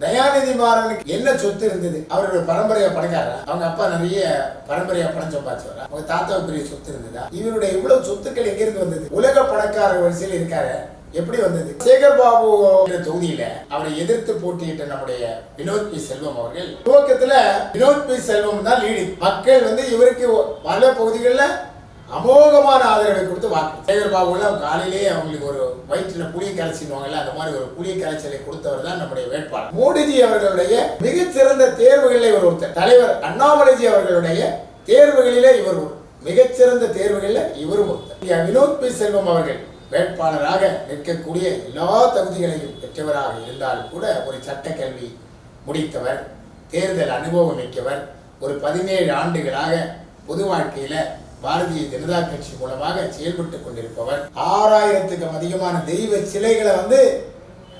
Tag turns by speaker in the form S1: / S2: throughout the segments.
S1: தயாநிதி மாறனுக்கு என்ன சொத்து இருந்தது? அவருடைய பரம்பரையா பணக்காரா அவங்க அப்பா நிறைய பரம்பரையா பணம் சம்பாதிச்சவரா? அவங்க தாத்தா பெரிய சொத்து இருந்ததா? இவருடைய இவ்வளவு சொத்துக்கள் எங்க இருந்து வந்தது? உலக பணக்கார வரிசையில் இருக்காரு. எப்படி வந்தது? சேகர் பாபு தொகுதியில அவரை எதிர்த்து போட்டியிட்ட நம்முடைய வினோத் பி. செல்வம் அவர்கள் துவக்கத்துல வினோத் பி. செல்வம் தான் லீடிங் மக்கள் வந்து இவருக்கு பல பகுதிகளில் அமோகமான ஆதரவை கொடுத்து வாக்கு. சேகர் பாபுலாம் காலையிலேயே அவங்களுக்கு ஒரு வயிற்றுல புளிய கரைச்சிடுவாங்கல்ல அந்த மாதிரி ஒரு புளிய கரைச்சலை கொடுத்தவர் தான் நம்முடைய வேட்பாளர். மோடிஜி அவர்களுடைய மிகச்சிறந்த தேர்வுகளில் இவர் ஒருத்தர். தலைவர் அண்ணாமலைஜி அவர்களுடைய தேர்வுகளிலே இவர் மிகச்சிறந்த தேர்வுகளில் இவரும் ஒருத்தர். வினோத் பி செல்வம் அவர்கள் வேட்பாளராக நிற்கக்கூடிய எல்லா தகுதிகளையும் பெற்றவராக இருந்தாலும் கூட ஒரு சட்ட கல்வி முடித்தவர் தேர்தல் அனுபவம் மிக்கவர் ஒரு பதினேழு ஆண்டுகளாக பொது வாழ்க்கையில பாரதிய ஜனதா கட்சி மூலமாக செயல்பட்டு கொண்டிருப்பவர். ஆறாயிரத்துக்கும் அதிகமான தெய்வ சிலைகளை வந்து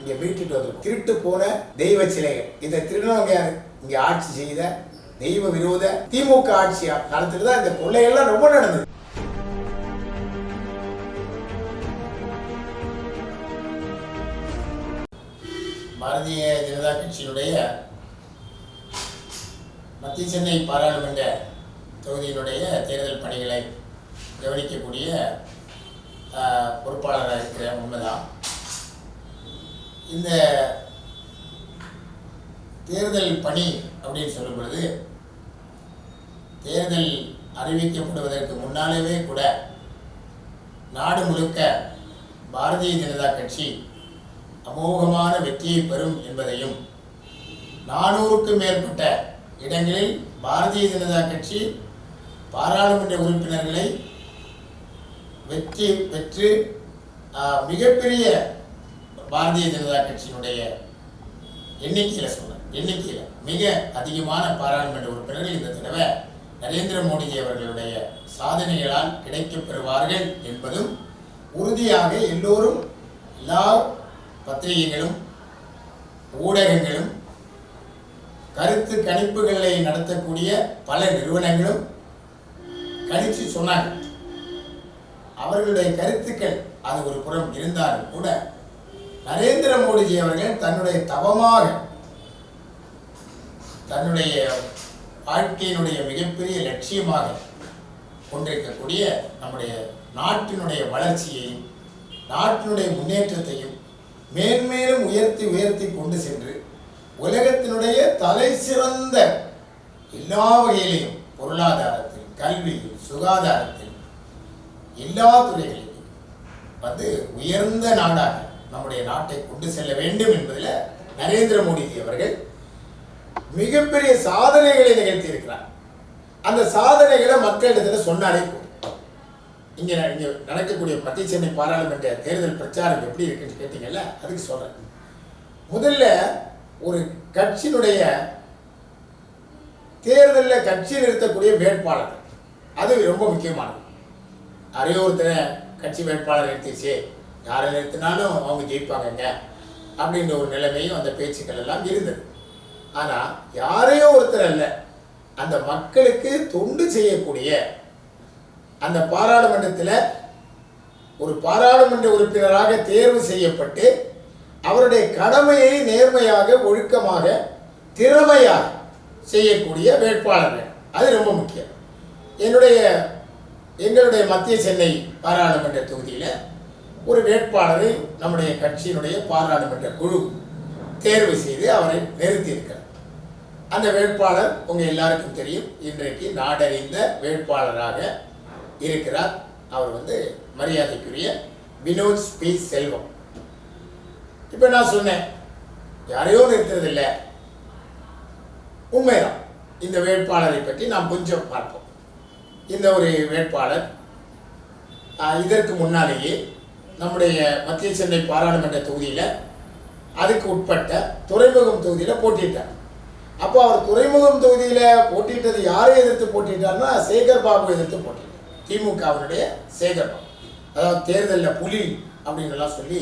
S1: இங்க மீட்டுட்டு வந்திருக்கும் திருட்டு போன தெய்வ சிலைகள். இதை திருநங்கையார் இங்க ஆட்சி செய்த தெய்வ விரோத திமுக ஆட்சி காலத்துல தான் இந்த கொள்ளைகள்லாம் ரொம்ப நடந்தது. பாரதிய ஜனதா கட்சியினுடைய மத்திய சென்னை பாராளுமன்ற தொகுதியினுடைய தேர்தல் பணிகளை கவனிக்கக்கூடிய பொறுப்பாளராக இருக்கிற உண்மைதான் இந்த தேர்தல் பணி அப்படின்னு சொல்லும் பொழுது தேர்தல் அறிவிக்கப்படுவதற்கு முன்னாலேவே கூட நாடு முழுக்க பாரதிய ஜனதா கட்சி அமோகமான வெற்றியை பெறும் என்பதையும் நானூறுக்கும் மேற்பட்ட இடங்களில் பாரதிய ஜனதா கட்சி பாராளுமன்ற உறுப்பினர்களை வெற்றி பெற்று மிகப்பெரிய பாரதிய ஜனதா கட்சியினுடைய எண்ணிக்கையில் சொல்றேன் எண்ணிக்கையில் மிக அதிகமான பாராளுமன்ற உறுப்பினர்கள் இந்த தடவை நரேந்திர மோடிஜி அவர்களுடைய சாதனைகளால் கிடைக்கப் பெறுவார்கள் என்பதும் உறுதியாக எல்லோரும் எல்லா பத்திரிகைகளும் ஊடகங்களும் கருத்து கணிப்புகளை நடத்தக்கூடிய பல நிறுவனங்களும் கணிச்சு சொன்னாங்க அவர்களுடைய கருத்துக்கள் அது ஒரு புறம் இருந்தாலும் கூட நரேந்திர மோடிஜி அவர்கள் தன்னுடைய தவமாக தன்னுடைய வாழ்க்கையினுடைய மிகப்பெரிய லட்சியமாக கொண்டிருக்கக்கூடிய நம்முடைய நாட்டினுடைய வளர்ச்சியையும் நாட்டினுடைய முன்னேற்றத்தையும் மேன்மேலும் உயர்த்தி உயர்த்தி கொண்டு சென்று உலகத்தினுடைய தலை சிறந்த எல்லா வகையிலையும் பொருளாதார கல்வியில் சுகாதாரத்தில் எல்லா துறைகளிலும் வந்து உயர்ந்த நாடாக நம்முடைய நாட்டை கொண்டு செல்ல வேண்டும் என்பதில் நரேந்திர மோடிஜி அவர்கள் மிகப்பெரிய சாதனைகளை நிகழ்த்தி இருக்கிறார் அந்த சாதனைகளை மக்களிடத்தில் சொன்னாலே இங்கே இங்கே நடக்கக்கூடிய மத்திய சென்னை பாராளுமன்ற தேர்தல் பிரச்சாரம் எப்படி இருக்குன்னு கேட்டீங்கல்ல அதுக்கு சொல்றேன். முதல்ல ஒரு கட்சியினுடைய தேர்தலில் கட்சி நிறுத்தக்கூடிய வேட்பாளர்கள். அது ரொம்ப முக்கியமானது. அரையோ ஒருத்தரை கட்சி வேட்பாளர் நிறுத்திச்சு யாரை நிறுத்தினாலும் அவங்க ஜெயிப்பாங்கங்க அப்படின்ற ஒரு நிலைமையும் அந்த பேச்சுக்கள் எல்லாம் இருந்தது. ஆனால் யாரையோ ஒருத்தர் அல்ல அந்த மக்களுக்கு தொண்டு செய்யக்கூடிய அந்த பாராளுமன்றத்தில் ஒரு பாராளுமன்ற உறுப்பினராக தேர்வு செய்யப்பட்டு அவருடைய கடமையை நேர்மையாக ஒழுக்கமாக திறமையாக செய்யக்கூடிய வேட்பாளர்கள். அது ரொம்ப முக்கியம். என்னுடைய எங்களுடைய மத்திய சென்னை பாராளுமன்ற தொகுதியில் ஒரு வேட்பாளரை நம்முடைய கட்சியினுடைய பாராளுமன்ற குழு தேர்வு செய்து அவரை நிறுத்தியிருக்கிறார். அந்த வேட்பாளர் உங்கள் எல்லாருக்கும் தெரியும். இன்றைக்கு நாடறிந்த வேட்பாளராக இருக்கிறார். அவர் வந்து மரியாதைக்குரிய வினோத் பி. செல்வம். இப்போ நான் சொன்னேன் யாரையோ நிறுத்துறதில்லை. உண்மைதான். இந்த வேட்பாளரை பற்றி நாம் கொஞ்சம் பார்ப்போம். இந்த ஒரு வேட்பாளர். இதற்கு முன்னாலேயே நம்முடைய மத்திய சென்னை பாராளுமன்ற தொகுதியில் அதுக்கு உட்பட்ட துறைமுகம் தொகுதியில் போட்டியிட்டார். அப்போ அவர் துறைமுகம் தொகுதியில் போட்டிட்டது யாரை எதிர்த்து போட்டிட்டார்னா சேகர் பாபு எதிர்த்து போட்டிட்டார் திமுகவினுடைய சேகர் பாபு. அதாவது தேர்தலில் புலி அப்படின்னு சொல்லி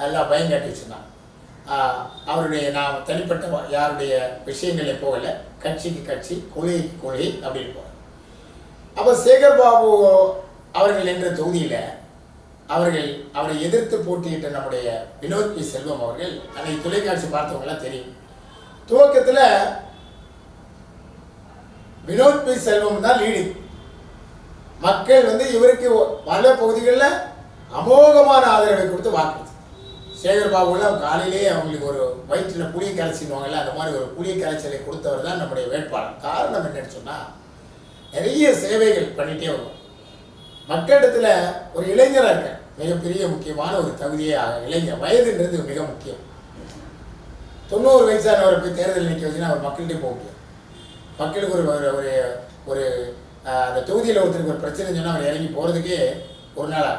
S1: நல்லா பயங்காட்டி வச்சிருந்தாங்க. அவருடைய நான் தனிப்பட்ட யாருடைய விஷயங்களை போகல. கட்சிக்கு கட்சி கொள்கைக்கு கொள்கை அப்படின்னு போகிறேன் அப்போ சேகர் பாபு அவர்கள் என்ற தொகுதியில் அவர்கள் அவரை எதிர்த்து போட்டியிட்ட நம்முடைய வினோத் பி. செல்வம் அவர்கள் அன்னைக்கு தொலைக்காட்சி பார்த்தவங்களாம் தெரியும். துவக்கத்தில் வினோத் பி. செல்வம் தான் லீடு மக்கள் வந்து இவருக்கு பல பகுதிகளில் அமோகமான ஆதரவை கொடுத்து வாக்கு சேகர் பாபுலாம் காலையிலேயே அவங்களுக்கு ஒரு வயிற்றில் புளியை கரைச்சிடுவாங்கல்ல அந்த மாதிரி ஒரு புளியை கரைச்சலை கொடுத்தவர் தான் நம்முடைய வேட்பாளர். காரணம் என்னன்னு சொன்னால் நிறைய சேவைகள் பண்ணிகிட்டே வரும் மக்களிடத்தில் ஒரு இளைஞராக இருக்க மிகப்பெரிய முக்கியமான ஒரு தகுதியாக இளைஞர். வயதுன்றது மிக முக்கியம். தொண்ணூறு வயசானவரை போய் தேர்தல் நிற்க வச்சுன்னா அவர் மக்கள்கிட்டே போக முடியும் மக்களுக்கு ஒரு ஒரு ஒரு அந்த தொகுதியில் ஒருத்தருக்கு ஒரு பிரச்சனை சொன்னால் அவர் இறங்கி போகிறதுக்கே ஒரு நாளாக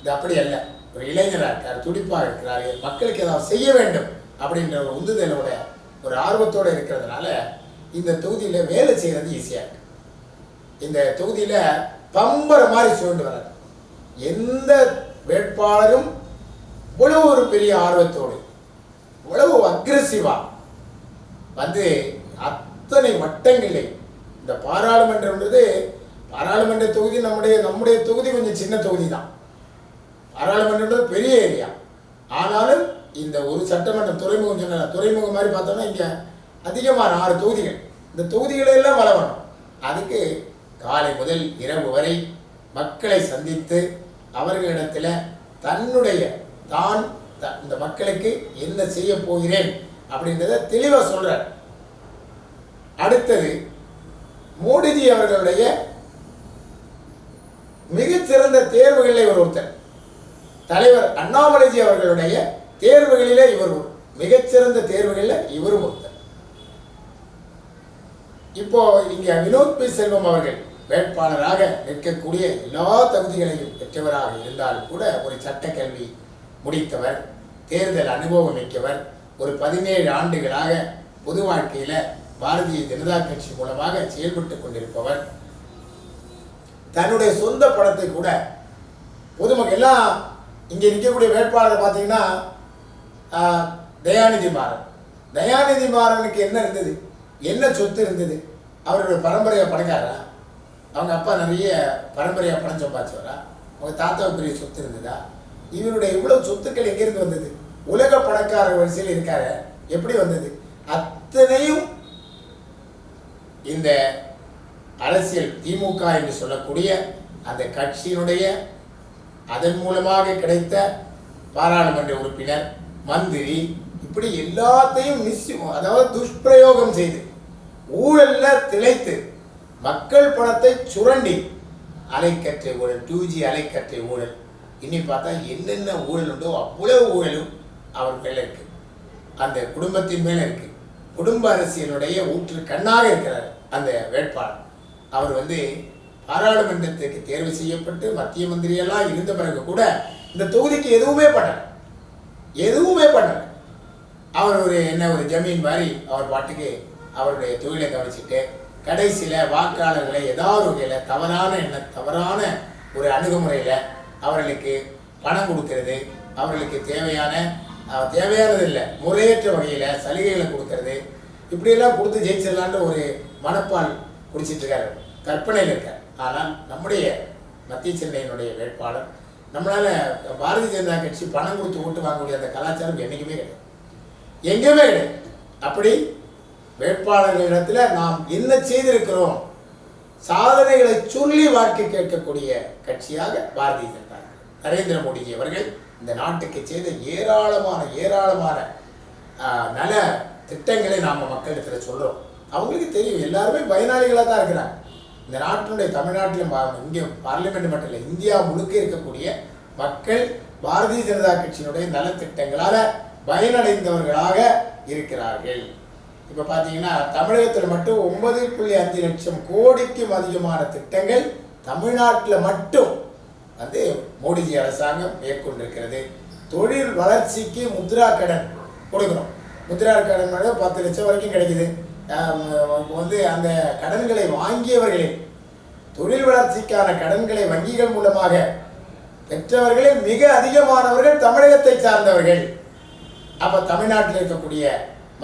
S1: இது அப்படி அல்ல. ஒரு இளைஞராக இருக்கார் துடிப்பாக இருக்கிறார். மக்களுக்கு ஏதாவது செய்ய வேண்டும் அப்படின்ற ஒரு உந்துதலோட ஒரு ஆர்வத்தோடு இருக்கிறதுனால இந்த தொகுதியில் வேலை செய்கிறது ஈஸியாக இருக்கு. இந்த தொகுதியில் பம்பரை மாதிரி சுழண்டு வர்றார் எந்த வேட்பாளரும் இவ்வளவு ஒரு பெரிய ஆர்வத்தோடு இவ்வளவு அக்ரெசிவா வந்து அத்தனை வட்டங்களை இந்த பாராளுமன்றம்ன்றது பாராளுமன்ற தொகுதி நம்முடைய நம்முடைய தொகுதி கொஞ்சம் சின்ன தொகுதி தான் பாராளுமன்றம்ன்றது பெரிய ஏரியா. ஆனாலும் இந்த ஒரு சட்டமன்றம் துறைமுகம் சொன்ன துறைமுகம் மாதிரி பார்த்தோம்னா இங்கே அதிகமான ஆறு தொகுதிகள். இந்த தொகுதிகளை எல்லாம் வளரணும் அதுக்கு காலை முதல் இரவு வரை மக்களை சந்தித்து அவர்களிடத்தில் தன்னுடைய தான் த- இந்த மக்களுக்கு என்ன செய்ய போகிறேன் அப்படின்றத தெளிவாக சொல்கிறார் அடுத்தது மோடிஜி அவர்களுடைய மிகச்சிறந்த தேர்வுகளில் இவர் ஒருத்தர். தலைவர் அண்ணாமலைஜி அவர்களுடைய தேர்வுகளிலே இவர் மிகச்சிறந்த தேர்வுகளில் இவரும் ஒருத்தர். இப்போ இங்க வினோத் பி செல்வம் அவர்கள் வேட்பாளராக நிற்கக்கூடிய எல்லா தகுதிகளையும் பெற்றவராக இருந்தால் கூட ஒரு சட்ட கல்வி முடித்தவர் தேர்தல் அனுபவம் மிக்கவர் ஒரு பதினேழு ஆண்டுகளாக பொது வாழ்க்கையில் பாரதிய ஜனதா கட்சி மூலமாக செயல்பட்டு கொண்டிருப்பவர். தன்னுடைய சொந்த படத்தை கூட பொதுமக்கள் எல்லாம் இங்கே நிற்கக்கூடிய வேட்பாளரை பார்த்தீங்கன்னா தயாநிதி மாறன். தயாநிதி மாறனுக்கு என்ன இருந்தது? என்ன சொத்து இருந்தது? அவருடைய பரம்பரையை பணக்காரரா? அவங்க அப்பா நிறைய பரம்பரையாக பணம் சம்பாதிச்சவரா? அவங்க தாத்தாவுக்கு பெரிய சொத்து இருந்ததா? இவருடைய இவ்வளவு சொத்துக்கள் எங்கேருந்து வந்தது? உலக பணக்கார வரிசையில் இருக்காரு. எப்படி வந்தது? அத்தனையும் இந்த அரசியல் திமுக என்று சொல்லக்கூடிய அந்த கட்சியினுடைய அதன் மூலமாக கிடைத்த பாராளுமன்ற உறுப்பினர் மந்திரி இப்படி எல்லாத்தையும் மிஸ் அதாவது துஷ்பிரயோகம் செய்து ஊழல்ல திளைத்து மக்கள் பணத்தை சுரண்டி அலைக்கற்றை ஊழல் டூ ஜி அலைக்கற்றை ஊழல். இனி பார்த்தா என்னென்ன ஊழல் உண்டோ அவ்வளவு ஊழலும் அவர் மேல இருக்கு. அந்த குடும்பத்தின் மேல இருக்கு. குடும்ப அரசியலுடைய ஊற்று கண்ணாக இருக்கிறார் அந்த வேட்பாளர். அவர் வந்து பாராளுமன்றத்துக்கு தேர்வு செய்யப்பட்டு மத்திய மந்திரியெல்லாம் இருந்த பிறகு கூட இந்த தொகுதிக்கு எதுவுமே பண்ணல. எதுவுமே பண்ணல. அவர் ஒரு என்ன ஒரு ஜமீன் மாதிரி அவர் பாட்டுக்கு அவருடைய தொழிலை கவனிச்சுட்டு கடைசியில் வாக்காளர்களை ஏதாவது வகையில் தவறான எண்ண தவறான ஒரு அணுகுமுறையில் அவர்களுக்கு பணம் கொடுக்கறது அவர்களுக்கு தேவையான தேவையானது இல்லை முறையற்ற வகையில் சலுகைகளை கொடுக்கறது. இப்படியெல்லாம் கொடுத்து ஜெயிச்சிடலான்ற ஒரு மனப்பால் குடிச்சிட்டு இருக்காரு. கற்பனையில் இருக்கார். ஆனால் நம்முடைய மத்திய சென்னையினுடைய வேட்பாளர் நம்மளால பாரதிய ஜனதா கட்சி பணம் கொடுத்து ஓட்டு வாங்கக்கூடிய அந்த கலாச்சாரம் என்றைக்குமே கிடையாது. எங்கேயுமே கிடையாது. அப்படி வேட்பாளர்களிடத்தில் நாம் என்ன செய்திருக்கிறோம்? சாதனைகளை சொல்லி வாழ்க்கை கேட்கக்கூடிய கட்சியாக பாரதிய ஜனதா நரேந்திர மோடிஜி அவர்கள் இந்த நாட்டுக்கு செய்த ஏராளமான ஏராளமான நல திட்டங்களை நாம் மக்களிடத்தில் சொல்கிறோம் அவங்களுக்கு தெரியும் எல்லாருமே பயனாளிகளாக தான் இருக்கிறாங்க. இந்த நாட்டினுடைய தமிழ்நாட்டிலும் இங்கே பார்லிமெண்ட் மட்டும் இல்லை இந்தியா முழுக்க இருக்கக்கூடிய மக்கள் பாரதிய ஜனதா கட்சியினுடைய நலத்திட்டங்களால் பயனடைந்தவர்களாக இருக்கிறார்கள். இப்போ பார்த்தீங்கன்னா தமிழகத்தில் மட்டும் ஒன்பது புள்ளி அஞ்சு லட்சம் கோடிக்கும் அதிகமான திட்டங்கள் தமிழ்நாட்டில் மட்டும் வந்து மோடிஜி அரசாங்கம் மேற்கொண்டிருக்கிறது. தொழில் வளர்ச்சிக்கு முத்ரா கடன் கொடுக்குறோம் முத்ரா கடன் பத்து லட்சம் வரைக்கும் கிடைக்குது. வந்து அந்த கடன்களை வாங்கியவர்களே தொழில் வளர்ச்சிக்கான கடன்களை வங்கிகள் மூலமாக பெற்றவர்களே மிக அதிகமானவர்கள் தமிழகத்தை சார்ந்தவர்கள். அப்போ தமிழ்நாட்டில் இருக்கக்கூடிய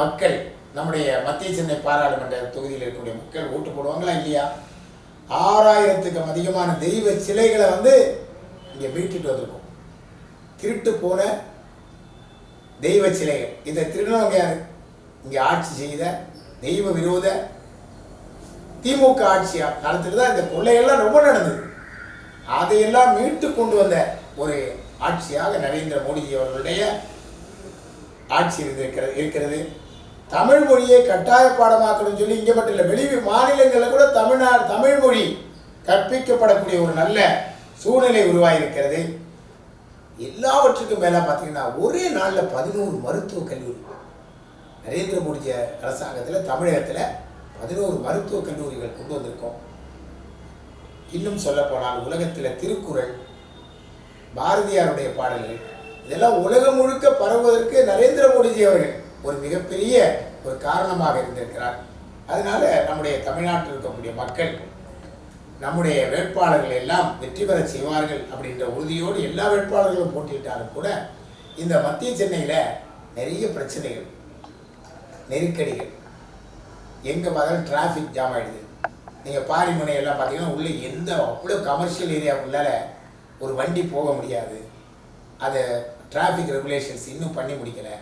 S1: மக்கள் நம்முடைய மத்திய சென்னை பாராளுமன்ற தொகுதியில் இருக்கக்கூடிய மக்கள் ஓட்டு போடுவாங்களா இல்லையா? ஆறாயிரத்துக்கும் அதிகமான தெய்வ சிலைகளை வந்து இங்கே மீட்டுட்டு வந்திருக்கோம். திருட்டு போன தெய்வ சிலைகள். இதை திருடினவங்க இங்கே ஆட்சி செய்த தெய்வ விரோத திமுக ஆட்சி காலத்தில் தான் இந்த கொள்ளையெல்லாம் ரொம்ப நடந்தது. அதையெல்லாம் மீட்டு கொண்டு வந்த ஒரு ஆட்சியாக நரேந்திர மோடிஜி அவர்களுடைய ஆட்சி இருந்திருக்கிறது இருக்கிறது. தமிழ் மொழியை கட்டாய பாடமாக்கணும்னு சொல்லி இங்கே மட்டும் இல்லை வெளி மாநிலங்களில் கூட தமிழ்நாடு தமிழ் மொழி கற்பிக்கப்படக்கூடிய ஒரு நல்ல சூழ்நிலை உருவாகியிருக்கிறது எல்லாவற்றுக்கும் மேலே பார்த்தீங்கன்னா ஒரே நாளில் பதினோரு மருத்துவக் கல்லூரி. நரேந்திர மோடி அரசாங்கத்தில் தமிழகத்தில் பதினோரு மருத்துவக் கல்லூரிகள் கொண்டு வந்திருக்கோம். இன்னும் சொல்லப்போனால் உலகத்தில் திருக்குறள் பாரதியாருடைய பாடல்கள் இதெல்லாம் உலகம் முழுக்க பரவுவதற்கு நரேந்திர மோடிஜி அவர்கள் ஒரு மிகப்பெரிய ஒரு காரணமாக இருந்திருக்கிறார். அதனால நம்முடைய தமிழ்நாட்டில் இருக்கக்கூடிய மக்கள் நம்முடைய வேட்பாளர்கள் எல்லாம் வெற்றி பெற செய்வார்கள் அப்படின்ற உறுதியோடு எல்லா வேட்பாளர்களும் போட்டியிட்டாலும் கூட இந்த மத்திய சென்னையில் நிறைய பிரச்சனைகள் நெருக்கடிகள். எங்கே பார்த்தாலும் டிராஃபிக் ஜாம் ஆகிடுது நீங்கள் பாரிமுனையெல்லாம் பார்த்தீங்கன்னா உள்ளே எந்த அவ்வளோ கமர்ஷியல் ஏரியா ஒரு வண்டி போக முடியாது. அதை டிராஃபிக் ரெகுலேஷன்ஸ் இன்னும் பண்ணி முடிக்கலை.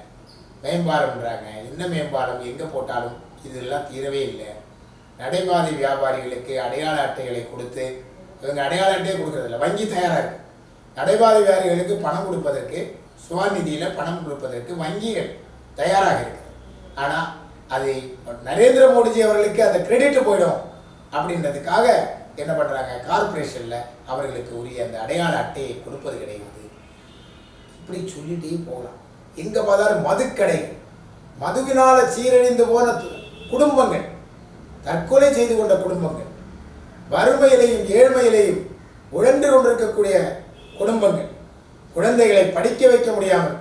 S1: மேம்பாலம்ன்றாங்க. என்ன மேம்பாலம்? எங்கே போட்டாலும் இதெல்லாம் தீரவே இல்லை. நடைபாதை வியாபாரிகளுக்கு அடையாள அட்டைகளை கொடுத்து இவங்க அடையாள அட்டையை கொடுக்கறதில்ல வங்கி தயாராக இருக்குது நடைபாதை வியாபாரிகளுக்கு பணம் கொடுப்பதற்கு சுவாநிதியில் பணம் கொடுப்பதற்கு வங்கிகள் தயாராக இருக்குது ஆனால் அதை நரேந்திர மோடிஜி அவர்களுக்கு அந்த கிரெடிட் போயிடும் அப்படின்றதுக்காக என்ன பண்ணுறாங்க கார்ப்பரேஷனில் அவர்களுக்கு உரிய அந்த அடையாள அட்டையை கொடுப்பது கிடையாது. இப்படி சொல்லிட்டே போகலாம். எங்கே பார்த்தாலும் மதுக்கடை. மதுவினால சீரழிந்து போன குடும்பங்கள். தற்கொலை செய்து கொண்ட குடும்பங்கள். வறுமையிலையும் ஏழ்மையிலையும் உழன்று கொண்டிருக்கக்கூடிய குடும்பங்கள். குழந்தைகளை படிக்க வைக்க முடியாமல்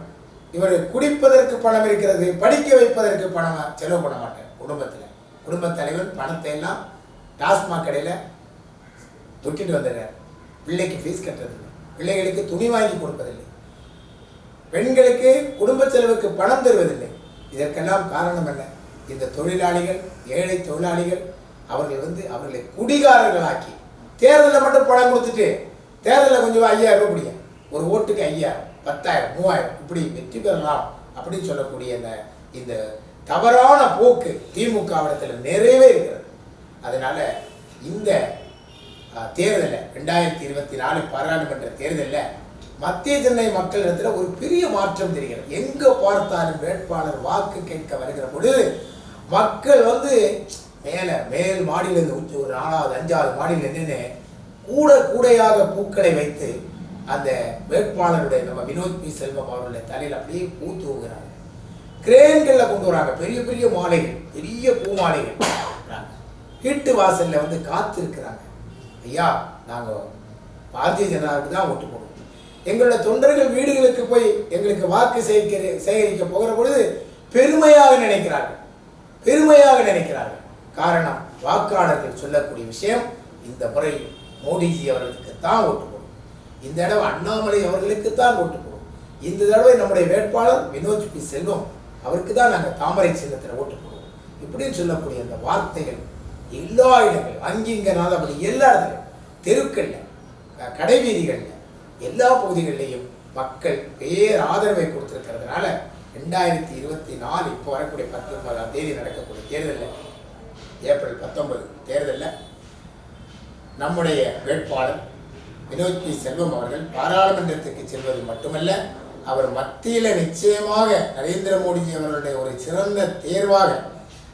S1: இவர் குடிப்பதற்கு பணம் இருக்கிறது படிக்க வைப்பதற்கு பணம்? செலவு பண்ண மாட்டேன். குடும்பத்தில். குடும்பத் தலைவர் பணத்தை எல்லாம் டாஸ்மாக் கடையில் தொட்டிட்டு வந்துடுறார். பிள்ளைக்கு ஃபீஸ் கட்டுறது பிள்ளைகளுக்கு துணி வாங்கி கொடுப்பதில்லை. பெண்களுக்கு குடும்ப செலவுக்கு பணம் தருவதில்லை. இதற்கெல்லாம் காரணம் என்ன? இந்த தொழிலாளிகள் ஏழை தொழிலாளிகள் அவர்கள் வந்து அவர்களை குடிகாரர்களாக்கி தேர்தலில் மட்டும் பணம் கொடுத்துட்டு தேர்தலில் கொஞ்சம் ஐயாயிரம் ரூபாய் முடியும் ஒரு ஓட்டுக்கு ஐயாயிரம் பத்தாயிரம் மூவாயிரம் இப்படி வெற்றி பெறலாம் அப்படின்னு சொல்லக்கூடிய இந்த இந்த தவறான போக்கு திமுகவிடத்தில் நிறையவே இருக்கிறது. அதனால இந்த தேர்தலில் ரெண்டாயிரத்தி இருபத்தி நாலு பாராளுமன்ற தேர்தலில் மத்திய சென்னை மக்களிடத்தில் ஒரு பெரிய மாற்றம் தெரிகிறது. எங்க பார்த்தாலும் வேட்பாளர் வாக்கு கேட்க வருகிற பொழுது மக்கள் வந்து மேல மேல் மாடியில இருந்து உச்சி ஒரு நாலாவது அஞ்சாவது மாடியில் நின்று கூட கூடையாக பூக்களை வைத்து அந்த வேட்பாளருடைய நம்ம வினோத் பி. செல்வம் அவருடைய தலையில் அப்படியே பூ தூவுகிறாங்க கிரேன்களில் கொண்டு வராங்க. பெரிய பெரிய மாலைகள் பெரிய பூ மாலைகள் வீட்டு வாசலில் வந்து காத்திருக்கிறாங்க. ஐயா நாங்கள் பாரதிய ஜனதாவுக்கு தான் ஓட்டு போடுவோம். எங்களோட தொண்டர்கள் வீடுகளுக்கு போய் எங்களுக்கு வாக்கு சேகரி சேகரிக்க போகிற பொழுது பெருமையாக நினைக்கிறார்கள். பெருமையாக நினைக்கிறார்கள். காரணம் வாக்காளர்கள் சொல்லக்கூடிய விஷயம் இந்த முறை மோடிஜி அவர்களுக்கு தான் ஓட்டு போடும். இந்த தடவை அண்ணாமலை அவர்களுக்கு தான் ஓட்டு போடும். இந்த தடவை நம்முடைய வேட்பாளர் வினோத் பி. செல்வம் அவருக்கு தான் நாங்கள் தாமரை சின்னத்தில் ஓட்டு போடுவோம். இப்படின்னு சொல்லக்கூடிய அந்த வார்த்தைகள் எல்லா இடங்கள் அங்கிங்கனால அப்படி எல்லா இடத்துலையும் தெருக்கள்ல கடைவீதிகளில் எல்லா பகுதிகளிலையும் மக்கள் பேர் ஆதரவை கொடுத்திருக்கிறதுனால ரெண்டாயிரத்தி இருபத்தி நாலு இப்போ வரக்கூடிய பத்தொன்பதாம் தேதி நடக்கக்கூடிய தேர்தலில். ஏப்ரல் பத்தொன்பது தேர்தலில். நம்முடைய வேட்பாளர் வினோத் பி செல்வம் அவர்கள் பாராளுமன்றத்துக்கு செல்வது மட்டுமல்ல அவர் மத்தியில் நிச்சயமாக நரேந்திர மோடிஜி அவர்களுடைய ஒரு சிறந்த தேர்வாக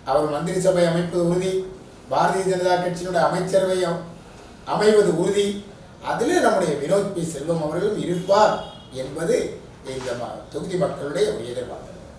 S1: அவர் மந்திரி சபை அமைப்பது உறுதி பாரதிய ஜனதா கட்சியினுடைய அமைச்சரவை அமைவது உறுதி அதிலே நம்முடைய வினோத் பி செல்வம் அவர்களும் இருப்பார் என்பது இந்த ம- தொகுதி மக்களுடைய எதிர்பார்ப்பு